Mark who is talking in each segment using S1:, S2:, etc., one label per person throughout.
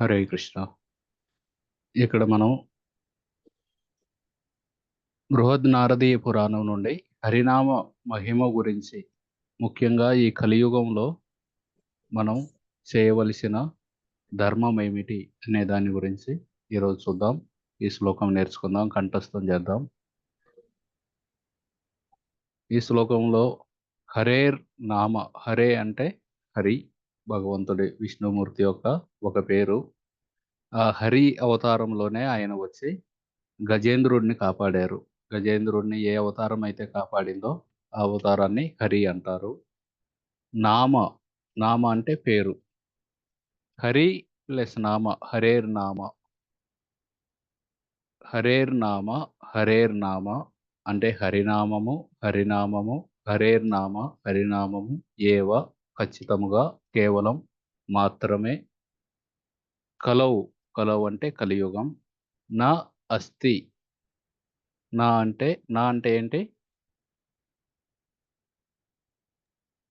S1: హరే కృష్ణ. ఇక్కడ మనం బృహద్ నారదీయ పురాణం నుండి హరినామ మహిమ గురించి ముఖ్యంగా ఈ కలియుగంలో మనం చేయవలసిన ధర్మం ఏమిటి అనే దాని గురించి ఈరోజు చూద్దాం. ఈ శ్లోకం నేర్చుకుందాం కంఠస్థం చేద్దాం. ఈ శ్లోకంలో హరేర్ నామ హరే అంటే హరి భగవంతుడి విష్ణుమూర్తి యొక్క ఒక పేరు. ఆ హరి అవతారంలోనే ఆయన వచ్చి గజేంద్రుడిని కాపాడారు. గజేంద్రుడిని ఏ అవతారం అయితే కాపాడిందో ఆ అవతారాన్ని హరి అంటారు. నామ నామ అంటే పేరు. హరి ప్లస్ నామ హరేర్ నామ. హరేర్ నామ హరేర్ నామ అంటే హరినామము హరినామము హరేర్ నామ హరినామము ఏవ ఖచ్చితముగా కేవలం మాత్రమే కలవు. కలవు అంటే కలియుగం. నా అస్థి. నా అంటే నా అంటే ఏంటి?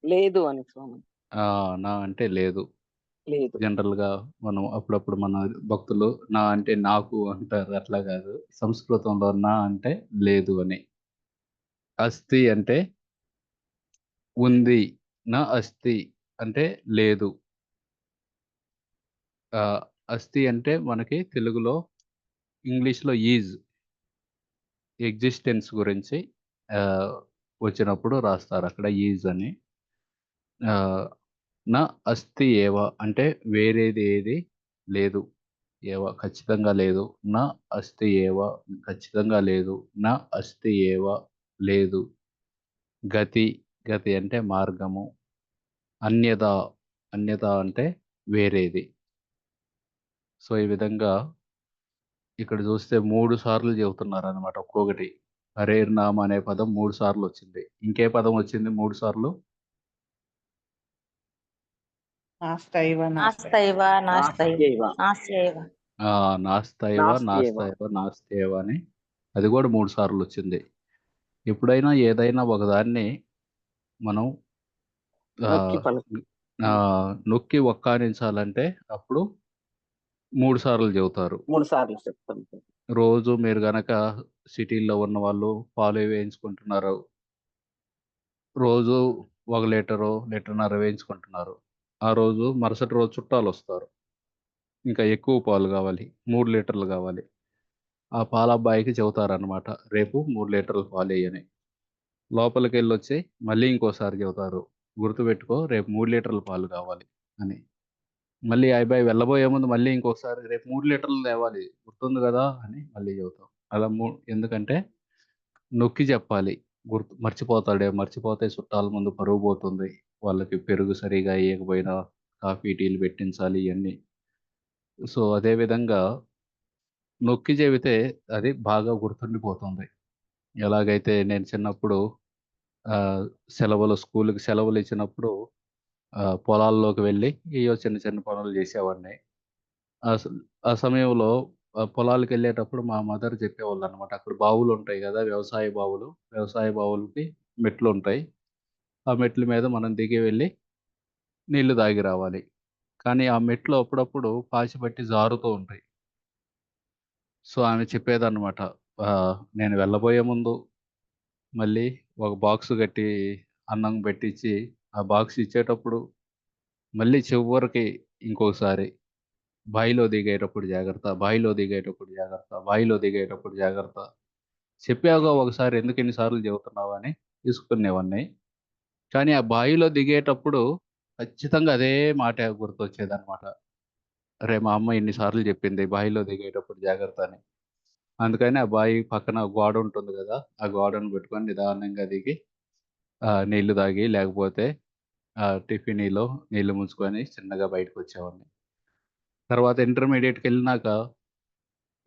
S2: లేదు అని స్వామి.
S1: నా అంటే లేదు.
S2: లేదు.
S1: జనరల్గా మనం అప్పుడప్పుడు మన భక్తులు నా అంటే నాకు అంటారు. అట్లా కాదు. సంస్కృతంలో నా అంటే లేదు అని. అస్థి అంటే ఉంది. నా అస్థి అంటే లేదు. అస్థి అంటే మనకి తెలుగులో ఇంగ్లీష్లో ఈజ్. ఎగ్జిస్టెన్స్ గురించి వచ్చినప్పుడు రాస్తారు అక్కడ ఈజ్ అని. నా అస్థి ఏవా అంటే వేరేది ఏది లేదు. ఏవా ఖచ్చితంగా లేదు. నా అస్థి ఏవా ఖచ్చితంగా లేదు. నా అస్థి ఏవా లేదు. గతి గతి అంటే మార్గము. అన్యత అన్యత అంటే వేరేది. సో ఈ విధంగా ఇక్కడ చూస్తే మూడు సార్లు చెబుతున్నారు అనమాట ఒక్కొక్కటి హరేర్ నామ అనే పదం మూడు సార్లు వచ్చింది. ఇంకే పదం వచ్చింది మూడు సార్లు?
S3: నాస్తైవ
S4: నాస్తైవ. నాస్తైవ
S2: నాస్త్యైవ.
S4: నాస్యైవ
S1: ఆ, నాస్తైవ
S2: నాస్త్యేవ.
S1: నాస్తైవ నాస్తేవ అని అది కూడా మూడు సార్లు వచ్చింది. ఎప్పుడైనా ఏదైనా ఒకదాన్ని మనం ఆ,
S2: నొక్కి పలుకు
S1: ఆ, నొక్కి ఒక్కానించాలంటే అప్పుడు మూడు సార్లు చెబుతారు.
S2: మూడు సార్లు చెప్తాం.
S1: రోజు మీరు గనక సిటీల్లో ఉన్న వాళ్ళు పాలు వేయించుకుంటున్నారు రోజు ఒక లీటరు లీటర్న్నర వేయించుకుంటున్నారు. ఆ రోజు మరుసటి రోజు చుట్టాలు వస్తారు. ఇంకా ఎక్కువ పాలు కావాలి మూడు లీటర్లు కావాలి. ఆ పాల అబ్బాయికి చెబుతారనమాట రేపు మూడు లీటర్లు పాలు వేయని. లోపలికి వెళ్ళి వచ్చి మళ్ళీ ఇంకోసారి చెబుతారు గుర్తుపెట్టుకో రేపు మూడు లీటర్ల పాలు కావాలి అని. మళ్ళీ అయిపోయి వెళ్ళబోయే ముందు మళ్ళీ ఇంకోసారి రేపు మూడు లీటర్లు తేవాలి గుర్తుంది కదా అని మళ్ళీ చెబుతాం. అలా మూ ఎందుకంటే నొక్కి చెప్పాలి గుర్తు మర్చిపోతాడే మర్చిపోతే చుట్టాల ముందు పరుగు పోతుంది వాళ్ళకి పెరుగు సరిగా వేయకపోయినా కాఫీ టీలు పెట్టించాలి ఇవన్నీ సో అదేవిధంగా నొక్కి చెబితే అది బాగా గుర్తుండిపోతుంది. ఎలాగైతే నేను చిన్నప్పుడు సెలవులు స్కూల్కి సెలవులు ఇచ్చినప్పుడు పొలాల్లోకి వెళ్ళి ఏయో చిన్న చిన్న పనులు చేసేవాడిని. ఆ ఆ సమయంలో ఆ పొలాలకు వెళ్ళేటప్పుడు మా మదర్ చెప్పేవాళ్ళు అనమాట అక్కడ బావులు ఉంటాయి కదా వ్యవసాయ బావులు వ్యవసాయ బావులకి మెట్లు ఉంటాయి. ఆ మెట్ల మీద మనం దిగి వెళ్ళి నీళ్ళు తాగి రావాలి. కానీ ఆ మెట్లు అప్పుడప్పుడు పాచిపట్టి జారుతూ ఉంటాయి. సో ఆమె చెప్పేదన్నమాట నేను వెళ్ళబోయే ముందు మళ్ళీ ఒక బాక్స్ కట్టి అన్నం పెట్టించి ఆ బాక్స్ ఇచ్చేటప్పుడు మళ్ళీ చివరికి ఇంకోసారి బాయిలో దిగేటప్పుడు జాగ్రత్త బాయిలో దిగేటప్పుడు జాగ్రత్త బాయిలో దిగేటప్పుడు జాగ్రత్త. చెప్పాగో ఒకసారి ఎందుకు ఎన్నిసార్లు చెబుతున్నావు అని తీసుకునేవన్నీ. కానీ ఆ బాయిలో దిగేటప్పుడు ఖచ్చితంగా అదే మాట గుర్తొచ్చేదన్నమాట. అరే మా అమ్మ ఎన్నిసార్లు చెప్పింది బాయిలో దిగేటప్పుడు జాగ్రత్త అని. అందుకని ఆ బావి పక్కన గోడ ఉంటుంది కదా ఆ గోడను పెట్టుకొని నిదానంగా దిగి నీళ్ళు తాగి లేకపోతే ఆ, టిఫినీలో నీళ్ళు ముంచుకొని చిన్నగా బయటకు వచ్చేవాడిని. తర్వాత ఇంటర్మీడియట్కి వెళ్ళినాక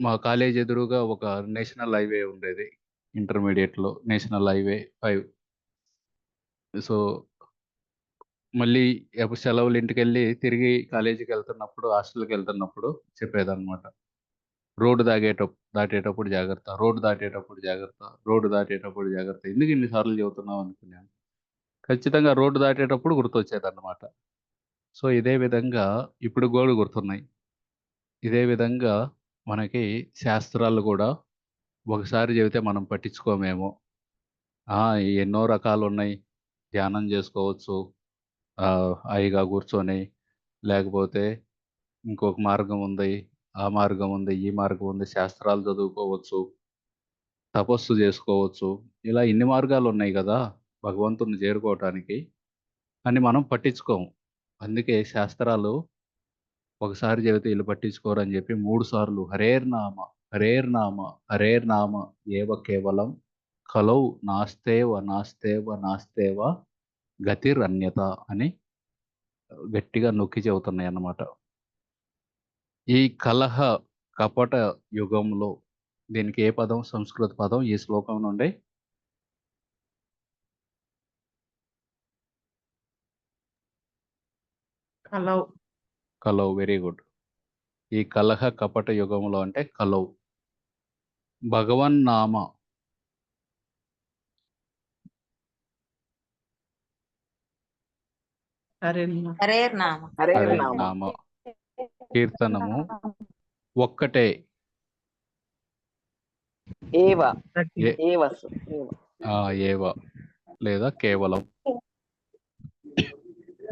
S1: మా కాలేజ్ ఎదురుగా ఒక నేషనల్ హైవే ఉండేది ఇంటర్మీడియట్లో నేషనల్ హైవే ఫైవ్. సో మళ్ళీ ఎప్పుడు సెలవులు ఇంటికి వెళ్ళి తిరిగి కాలేజీకి వెళ్తున్నప్పుడు హాస్టల్కి వెళ్తున్నప్పుడు చెప్పేదన్నమాట. రోడ్డు దాగేటప్పుడు దాటేటప్పుడు జాగ్రత్త రోడ్డు దాటేటప్పుడు జాగ్రత్త రోడ్డు దాటేటప్పుడు జాగ్రత్త. ఎందుకు ఇన్నిసార్లు చెబుతున్నావు అనుకున్నాను ఖచ్చితంగా రోడ్డు దాటేటప్పుడు గుర్తొచ్చేదన్నమాట. సో ఇదే విధంగా ఇప్పుడు గోడు గుర్తున్నాయి. ఇదే విధంగా మనకి శాస్త్రాలు కూడా ఒకసారి చెబితే మనం పట్టించుకోమేమో. ఎన్నో రకాలు ఉన్నాయి ధ్యానం చేసుకోవచ్చు హాయిగా కూర్చొని లేకపోతే ఇంకొక మార్గం ఉంది. ఆ మార్గం ఉంది ఈ మార్గం ఉంది శాస్త్రాలు చదువుకోవచ్చు తపస్సు చేసుకోవచ్చు. ఇలా ఇన్ని మార్గాలు ఉన్నాయి కదా భగవంతుని చేరుకోవటానికి. అని మనం పట్టించుకోము. అందుకే శాస్త్రాలు ఒకసారి చెబితే వీళ్ళు పట్టించుకోరని చెప్పి మూడు సార్లు హరేర్ నామ హరేర్ నామ హరేర్ నామ ఏవ కేవలం కలౌ నాస్తేవ నాస్తేవ నాస్తేవ గతిరన్యత అని గట్టిగా నొక్కి చెబుతున్నాయి అన్నమాట ఈ కలహ కపట యుగంలో దీనికి ఏ పదం? సంస్కృత పదం ఈ శ్లోకం నుండి?
S3: కలవ్.
S1: కలవ్ వెరీ గుడ్. ఈ కలహ కపట యుగంలో అంటే కలవ్. భగవన్ నామ.
S3: హరే
S4: హరే నామ.
S2: హరే నామ.
S1: కీర్తనము ఒక్కటే.
S2: ఏవ.
S1: ఏ-
S2: ఏవస్. ఏవ
S1: ఆ ఏవ. లేదా కేవలం.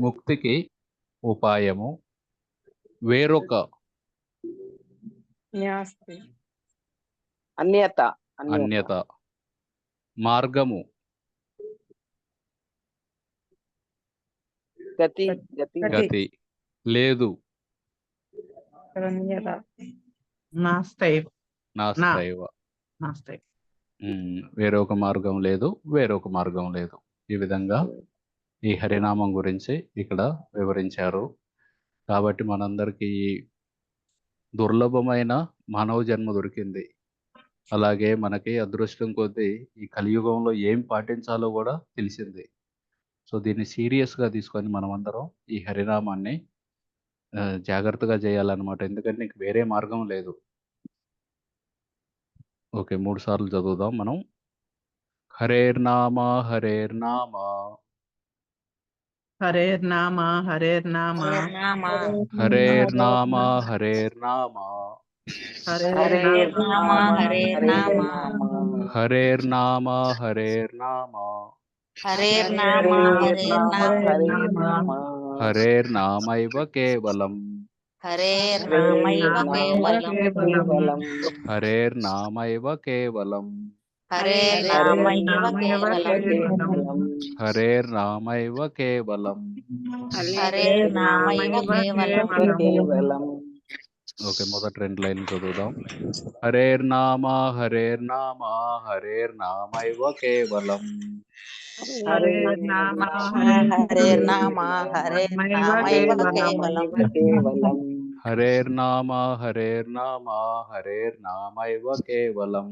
S1: ముక్తికి ఉపాయము. వేరొక.
S2: అన్యత.
S1: అన్యత. మార్గము.
S2: గతి. గతి.
S1: లేదు.
S3: నాస్తైవ్
S1: ఉమ్, వేరొక మార్గం లేదు వేరొక మార్గం లేదు. ఈ విధంగా ఈ హరినామం గురించి ఇక్కడ వివరించారు. కాబట్టి మనందరికీ ఈ దుర్లభమైన మానవ జన్మ దొరికింది. అలాగే మనకి అదృష్టం కొద్దీ ఈ కలియుగంలో ఏం పాటించాలో కూడా తెలిసింది. సో దీన్ని సీరియస్గా తీసుకొని మనమందరం ఈ హరినామాన్ని జాగ్రత్తగా చేయాలన్నమాట. ఎందుకంటే నీకు వేరే మార్గం లేదు. ఓకే మూడు సార్లు చదువుదాం మనం. హరేర్నామ హరేర్నామ
S3: హరేర్ నామ. హరేర్ నామ
S4: హరే నామ.
S1: హరేర్నామ హరేర్నామ
S2: హరే
S4: నామ, హరే నామ.
S1: హరేర్నామ హరేర్నామ
S4: హరే నామ హరే నామ
S2: హరే నామ
S1: హరేర్నామైవ కేవలం
S4: హరే నామైవ కేవలం
S2: కేవలం
S1: హరేర్నామైవ కేవలం
S4: హరే
S1: ఓకే మొదటి రెండు లైన్లు చదువుదాం.
S3: హరేర్ నామ
S4: హరే నామ హరే నామైవ కేవలం.
S2: కేవలం.
S1: హరేర్నామ హరేర్నామ హరేర్నామైవ కేవలం.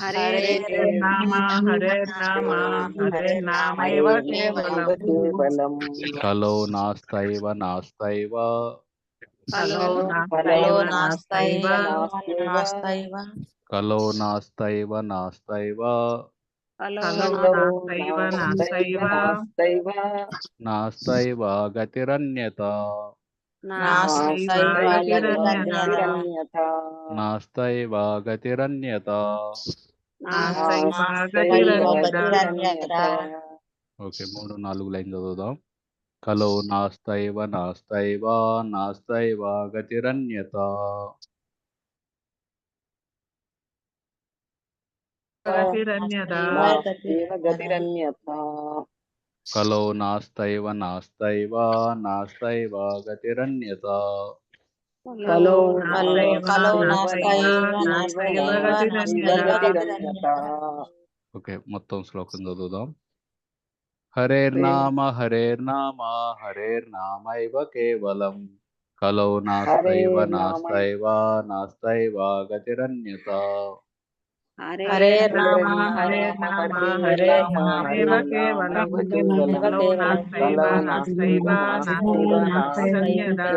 S4: హరే
S3: నామ హరేర్ నామ హరేర్ నామైవ కేవలం. హలో నాస్తైవ
S4: నాస్తైవ.
S1: కలో నాస్తైవ నాస్తైవ.
S3: నాస్తైవ. నాస్తైవ
S2: నాస్తైవ.
S1: నాస్తైవ గతిరన్యత.
S4: నాస్తైవ
S2: గతిరన్యత.
S1: ఓకే మూడు నాలుగు లైన్ చదువుదాం. కలో నాస్తైవ నాస్తైవ నాస్తైవ గతిరన్యత.
S3: గతిరన్యత.
S2: నాస్తైవ గతిరన్యత.
S1: కలో నాస్తైవ నాస్తైవ నాస్తైవ గతిరన్యత.
S2: కలో
S4: కలో నాస్తైవ
S3: నాస్తైవ
S4: నాస్తైవ
S2: గతిరన్యత.
S1: ఓకే మొత్తం శ్లోకం చదువుదాం. హరేర్నామ హరేర్నామ హరేర్నామైవ కేవలం. కలో నాస్తైవ. నాస్తైవ నాస్తైవ గతిరన్యత.
S4: హరే నామ
S3: హరే నామ హరే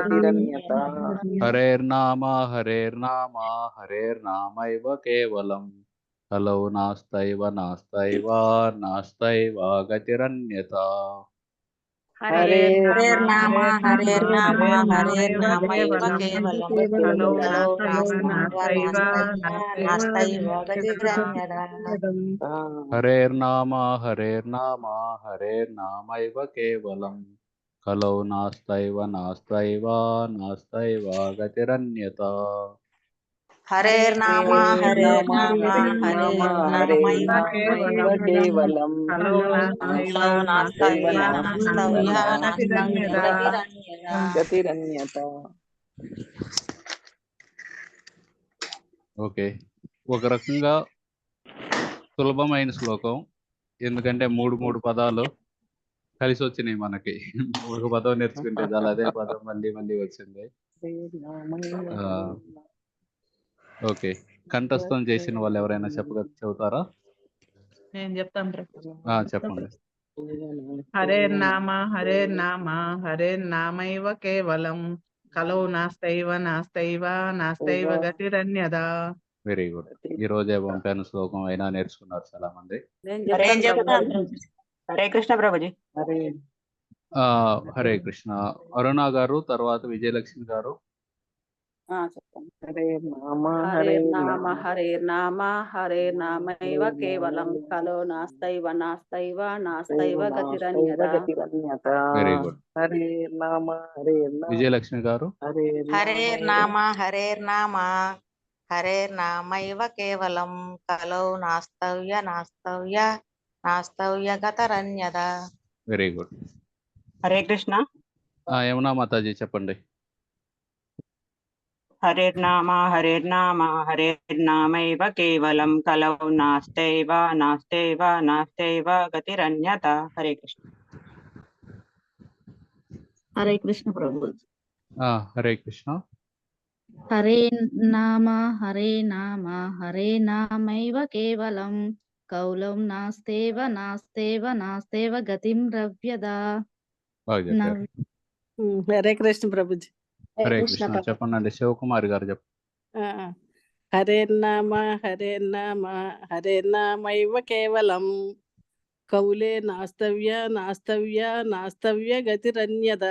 S2: గతిరన్యత.
S1: హరేర్నామ హరేర్నామ హరేర్నామైవ కేవలం. కలో నాస్తైవ నాస్తైవ నాస్తైవ గతిరన్యత
S2: హరే
S4: హరేర్నామ హరేర్నామ
S3: హరేర్నామ నాస్తైవ
S4: నాస్తైవ
S3: నాస్తైవ
S4: నాస్తైవ
S3: గతిరన్యదా.
S4: గతిరన్యదా
S1: హరేర్నామ హరేర్నామ హరేర్నామైవ కేవలం కలౌ నాస్తైవ నాస్తైవ నాస్తైవ గతిరన్యత
S2: కేవలం.
S3: నాస్తైవ
S4: నాస్తైవ నాస్తవ్య
S3: గతిరన్యదా.
S4: గతిరన్యదా
S2: గతిరన్యత.
S1: ఓకే ఒక రకంగా సులభమైన శ్లోకం. ఎందుకంటే మూడు మూడు పదాలు కలిసి వచ్చినాయి మనకి. ఒక పదం నేర్చుకుంటే చాలా అదే పదం మళ్ళీ మళ్ళీ వచ్చింది. ఆ, ఓకే. కంఠస్థం చేసిన వాళ్ళు ఎవరైనా చెప్పగ చెబుతారా?
S3: నేను చెప్తాను ప్రభు
S1: ఆ, చెప్పండి.
S3: హరేర్నామ హరేర్నామ హరేర్నామైవ కేవలం. కలో నాస్తైవ నాస్తైవ నాస్తైవ గతిరన్యదా.
S1: Very good. ఈ రోజే పంపాను శ్లోకం అయినా నేర్చుకున్నారు చాలా మంది
S4: నేను చెప్తాను.
S5: హరే కృష్ణ ప్రభుజీ.
S2: హరే.
S1: ఆ, హరే కృష్ణ. అరుణ గారు తర్వాత విజయలక్ష్మి గారు
S2: హరే నామ
S4: హరే
S2: హరే
S4: నామ హరే నామ హరే నామైవ కేవలం కలో నాస్తైవ నాస్తైవ నాస్తైవ
S2: గతిరన్యత.
S1: వెరీ గుడ్
S2: హరే నామ హరే నామ.
S1: విజయలక్ష్మి గారు?
S2: హరే
S4: హరేర్నామైవ కేవలం కలౌ నాస్తవ్య నాస్తవ్య నాస్తవ్య గతరన్యదా
S1: వెరీ గుడ్
S5: హరే కృష్ణ.
S1: యమునా మాతాజీ చెప్పండి.
S5: హరేర్నామ హరేర్నామ హరేర్నామైవ కేవలం కలౌ నాస్తైవ నాస్తైవ నాస్తైవ గతిరన్యత. హరే కృష్ణ.
S6: హరే కృష్ణ ప్రభు
S1: ఆ, హరే కృష్ణ.
S6: హరే నామ హరే నామ హరే నామైవ కేవలం కౌలం. నాస్తేవ నాస్తేవ నాస్తేవ గతిం రవ్యదా.
S7: హరే కృష్ణ ప్రభుజీ.
S1: హరే కృష్ణ చెప్పండి శివకుమారి గారు చెప్పండి
S7: ఆ, హరే నామ హరే నామ హరే నామైవ కేవలం. కౌలే నాస్తవ్య నాస్తవ్య నాస్తవ్య గతిరన్యద.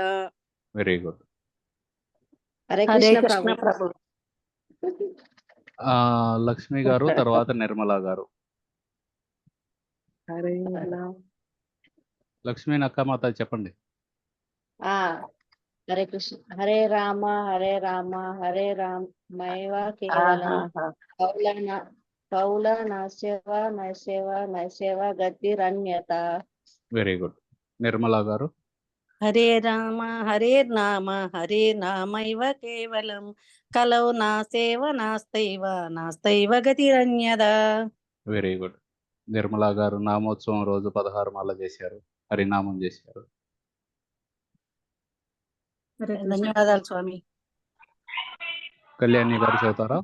S1: Very good.
S4: హరే కృష్ణ ప్రభు.
S1: లక్ష్మి గారు తర్వాత నిర్మల గారు.
S2: హరే నామ.
S1: లక్ష్మీ నక్క మాత చెప్పండి.
S6: ఆ హరే కృష్ణ హరే రామ హరే రామ హరే రామైవ కేవలం. కౌల నా- కౌల నాస్యవ నైసేవ నైసేవ గతిరన్యత
S1: వెరీ గుడ్ నిర్మల గారు?
S8: హరే రామ హరే నామ హరే నామైవ కేవలం. కలౌ నాసేవ నాస్తైవ నాస్తైవ గతిరన్యదా
S1: వెరీ గుడ్ నిర్మల గారు నామోత్సవం రోజు పదహారు మాల చేశారు. హరినామం చేశారు.
S8: ధన్యవాదాలు స్వామి.
S1: కళ్యాణి గారు చదువుతారా?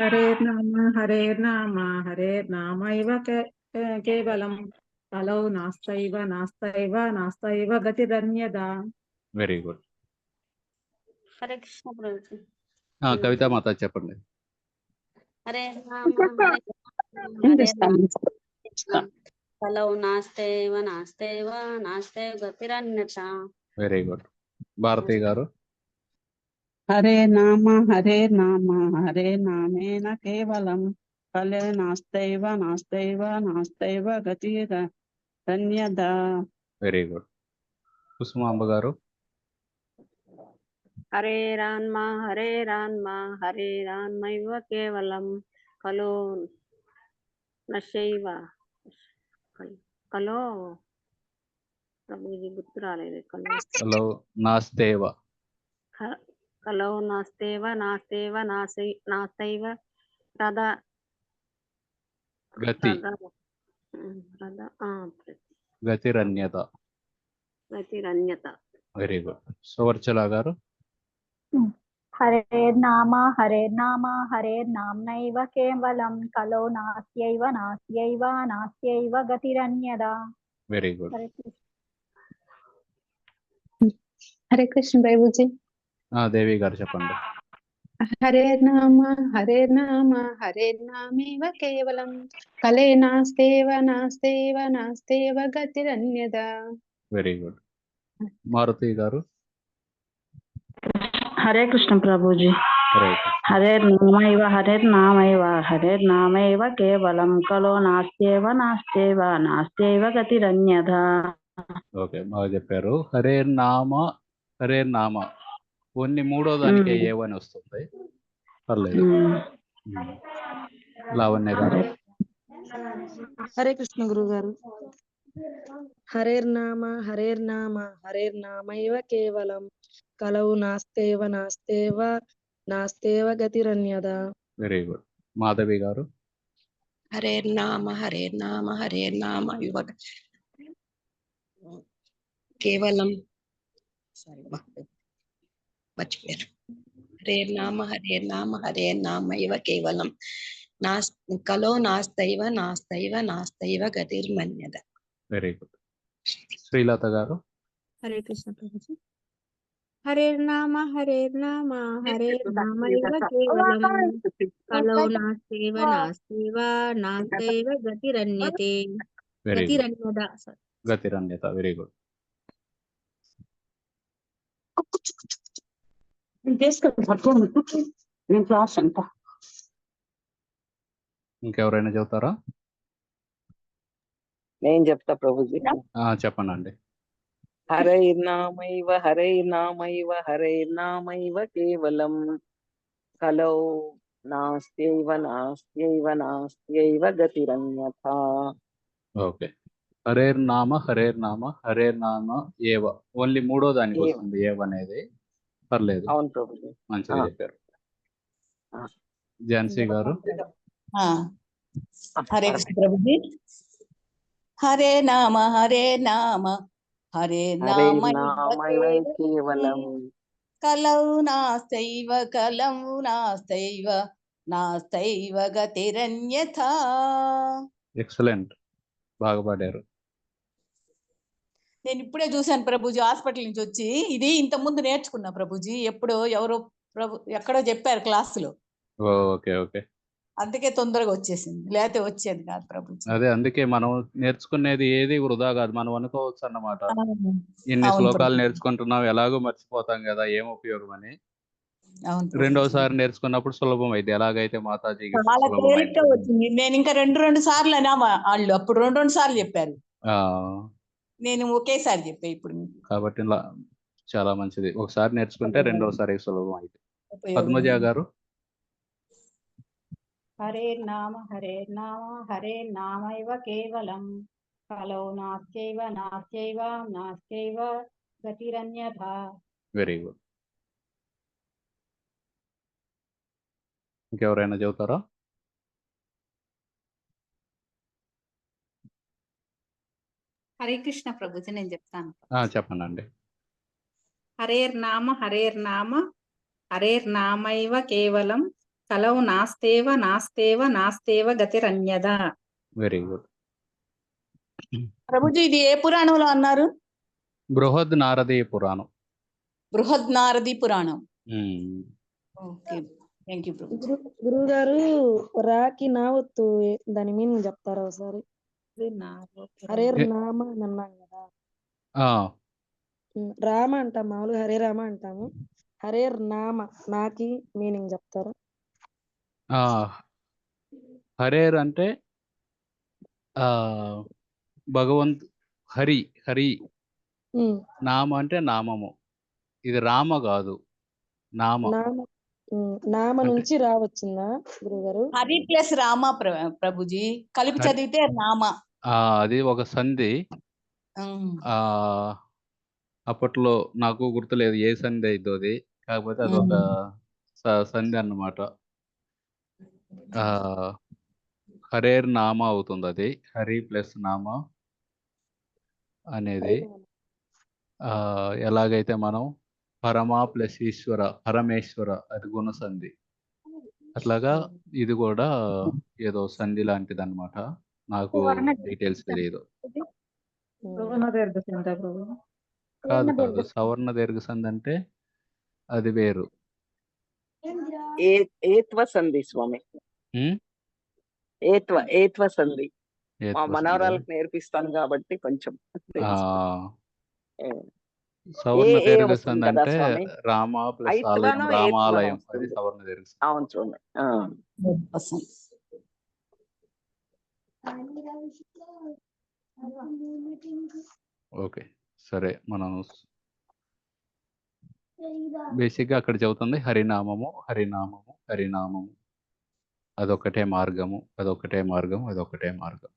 S3: హరేర్నామ హరేర్నామ హరేర్నామైవ కే- కే- కేవలం కలౌ నాస్తైవ నాస్తైవ నాస్తైవ గతిరన్యదా
S1: వెరీ గుడ్
S4: హరే కృష్ణ ప్రభు
S1: ఆ, కవితా మాత చెప్పండి.
S4: హరే హరే నామ కలౌ నాస్తేవ నాస్తేవ నాస్తేవ గతిరన్యత.
S1: Very good Bharathi garu.
S9: Hare నామ హరే నామ హరే నామేన కేవలం. కలే నాస్తైవ నాస్తైవ నాస్తైవ గతి ధన్యద.
S1: Very good. కుసుమాంబ గారు.
S4: హరే రాన్మ హరే రాన్మ హరే రాన్మైవ కేవలం. కలో నశైవ కలో ప్రభుజీ గుర్తు రాలేదు. కలో
S1: హలో నాస్తేవ.
S4: కలో నాస్తేవ నాస్తేవ నాసై నాస్తైవ రథ.
S1: గతి.
S4: రథ.
S1: గతిరన్యత.
S4: ప్రతిరన్యత
S1: వెరీ గుడ్. సువర్చల గారు?
S10: హరేర్నామ హరేర్నామ హరేర్నామ్నైవ కేవలం. కలో నాస్యైవ నాస్యైవ నాస్యైవ గతిరన్యదా
S1: వెరీ గుడ్.
S10: హరే కృష్ణ
S1: ఆ, దేవి గారు చెప్పండి.
S11: హరే నామ హరే నామ హరే నామేవ కేవలం. కలే నాస్తేవ నాస్తేవ నాస్తేవ గతిరన్యదా.
S1: Very good Maruti garu.
S4: Hare Krishna Prabhuji. Hare నామైవ Hare నామైవ Hare నామైవ కేవలం. కలో నాస్త్యేవ నాస్త్యేవ నాస్త్యేవ గతిరన్యథ
S1: ఓకే బాగా చెప్పారు. హరే నామ హరే నామ. ఓన్లీ మూడో దానికి. ఏవని వస్తుంది పర్లేదు. లావణ్య గారు.
S12: హరే కృష్ణ గురువు గారు హరేర్నామ హరేర్నామ హరేర్నామైవ కేవలం. కలవు నాస్తేవ నాస్తేవ నాస్తేవ గతిరన్యద.
S1: Very good. మాధవి గారు.
S13: హరేర్నామ హరేర్నామ హరేర్నామ ఇవ కేవలం. సారీ మర్చిపోయారు హరేర్నామ హరేర్నామ హరేర్నామ ఇవ కేవలం. నాస్ కలో నాస్తైవ నాస్తైవ నాస్తైవ గతిర్మన్యద.
S1: Very good Srilatha garu.
S11: Hare Krishna Prabhuji. హరేర్నామ హరేర్నామ హరేర్నామైవ కేవలం. కలౌ నాస్తేవ నాస్తేవ నాస్తైవ గతిరన్యతే. గతిరన్యద.
S1: గతిరన్యత వెరీ గుడ్
S9: నేను తీసుకెళ్ళి పట్టుకోండి నేను క్లాస్ అంట
S1: ఇంకెవరైనా చెబుతారా
S2: నేను చెప్తా ప్రభుజీ
S1: ఆ, చెప్పండి అండి
S2: హరైర్నామైవ హరైర్నామైవ హరైర్నామైవ కేవలం కలౌ నాస్త్యైవ నాస్త్యైవ నాస్త్యైవ గతిరన్యథా
S1: ఓకే హరేర్ నామ హరేర్ నామ హరేర్ నామ ఏవ. ఓన్లీ మూడో దానికి. వస్తుంది ఏవ అనేది. పర్లేదు.
S2: అవును ప్రభుజీ.
S1: మంచిగా. చెప్పారు.
S2: ఆ.
S1: ఝాన్సీ గారు.
S14: ఆ, హరే కృష్ణ ప్రభుజీ. హరే నామ హరే నామ హరే నామ
S2: కేవలం.
S14: కలౌ నాస్తైవ కలౌ నాస్తైవ నాస్తైవ గతిరన్యథా.
S1: ఎక్సలెంట్. బాగా పాడారు.
S14: నేను ఇప్పుడే చూశాను ప్రభుజీ హాస్పిటల్ నుంచి వచ్చి. ఇది ఇంత ముందు నేర్చుకున్నా ప్రభుజీ. ఎప్పుడో ఎవరో ప్రభు ఎక్కడో చెప్పారు క్లాసులో.
S1: Okay okay.
S14: అందుకే తొందరగా వచ్చేసింది. లేకపోతే వచ్చేది కాదు ప్రభుజీ.
S1: అదే అందుకే మనం నేర్చుకునేది ఏది వృధా కాదు. మనం అనుకోవచ్చు అన్నమాట. ఇన్ని శ్లోకాలు
S14: ప్రభు.
S1: నేర్చుకుంటున్నాం ఎలాగో మర్చిపోతాం కదా ఏం ఉపయోగం అని.
S14: ప్రభు.
S1: రెండోసారి నేర్చుకున్నప్పుడు సులభం అయింది. ఎలాగైతే
S14: తేలిగ్గా వచ్చింది. నేను ఇంకా రెండు రెండు సార్లు అనా వాళ్ళు? అప్పుడు రెండు రెండు సార్లు చెప్పారు.
S1: ఆ,
S14: నేను ఒకేసారి చెప్పా ఇప్పుడు.
S1: కాబట్టి ఇలా చాలా మంచిది. ఒకసారి నేర్చుకుంటే రెండోసారి సులభం
S14: ఉపయోగం
S1: పద్మజ. గారు?
S3: హరే నామ హరే నామ హరే నామైవ కేవలం. కలౌ నాస్త్యైవ నాస్త్యైవ నాస్త్యైవ గతిరన్యథా.
S1: వెరీ గుడ్ ఇంకెవరైనా చెబుతారా?
S15: హరే కృష్ణ ప్రభుజీ నేను చెప్తాను.
S1: చెప్పండి అండి
S3: హరేర్నామ హరేర్నామ హరేర్నామైవ కేవలం కలౌ నాస్తేవ నాస్తేవ నాస్తేవ గతిరన్యదా.
S1: వెరీ గుడ్
S14: ప్రభుజీ ఇది ఏ పురాణంలో అన్నారు?
S1: బృహద్ నారదీయ పురాణం.
S14: బృహద్ నారది పురాణం.
S1: Um,
S14: okay. థ్యాంక్ యూ ప్రభు
S12: గురువు గారు రాకి నావత్తు దాని మీనింగ్ చెప్తారా ఒకసారి? హరేర్
S1: ఏ-
S12: నామ అని అన్నాం కదా. రామ అంటాం మామూలుగా హరే రామ అంటాము. హరేర్ నామ నాకి మీనింగ్ చెప్తారా?
S1: ఆ, హరేర్ అంటే ఆ భగవంత్ హరి హరి. నామ అంటే నామము. ఇది రామ కాదు నామ.
S12: నామ నుంచి రా వచ్చిందా గురువు గారు?
S14: హరి ప్లస్ రామ ప్ర- ప్రభుజీ. కలిపి
S1: హరి-
S14: చదివితే నామ.
S1: ఆ, అది ఒక సంధి. ఆ అప్పట్లో నాకు గుర్తులేదు ఏ సంధి అయిద్దో అది. కాకపోతే అదొక స- సంధి అన్నమాట. ఆ హరేర్ నామ అవుతుంది అది. హరి ప్లస్ నామ అనేది. ఆ ఎలాగైతే మనం పరమ ప్లస్ ఈశ్వర పరమేశ్వర అది గుణసంధి అట్లాగా ఇది కూడా ఏదో సంధి లాంటిది అనమాట నాకు డీటెయిల్స్ తెలియదు
S3: సవర్ణ ప్రభు
S1: కాదు కాదు సవర్ణ దీర్ఘ సంధి అంటే అది వేరు
S2: ఏత్వ సంధి స్వామి? ఏత్వ ఏత్వ సంధి మా. మనవరాలకు నేర్పిస్తాను కాబట్టి కొంచెం.
S1: సవర్ణ
S2: ఏ- ఏ
S1: దీర్ఘ
S2: వస్తుంది
S1: సంధి
S2: కదా
S1: అంటే? రామ ప్లస్ ఆలయం రామాలయం అది. సవర్ణ దీర్ఘ సంధి.
S2: అవును ఆ.
S1: ఓకే సరే మనం బేసిక్గా అక్కడ చెబుతుంది హరినామము హరినామము హరినామము. అదొకటే మార్గము అదొకటే మార్గం అదొకటే మార్గం.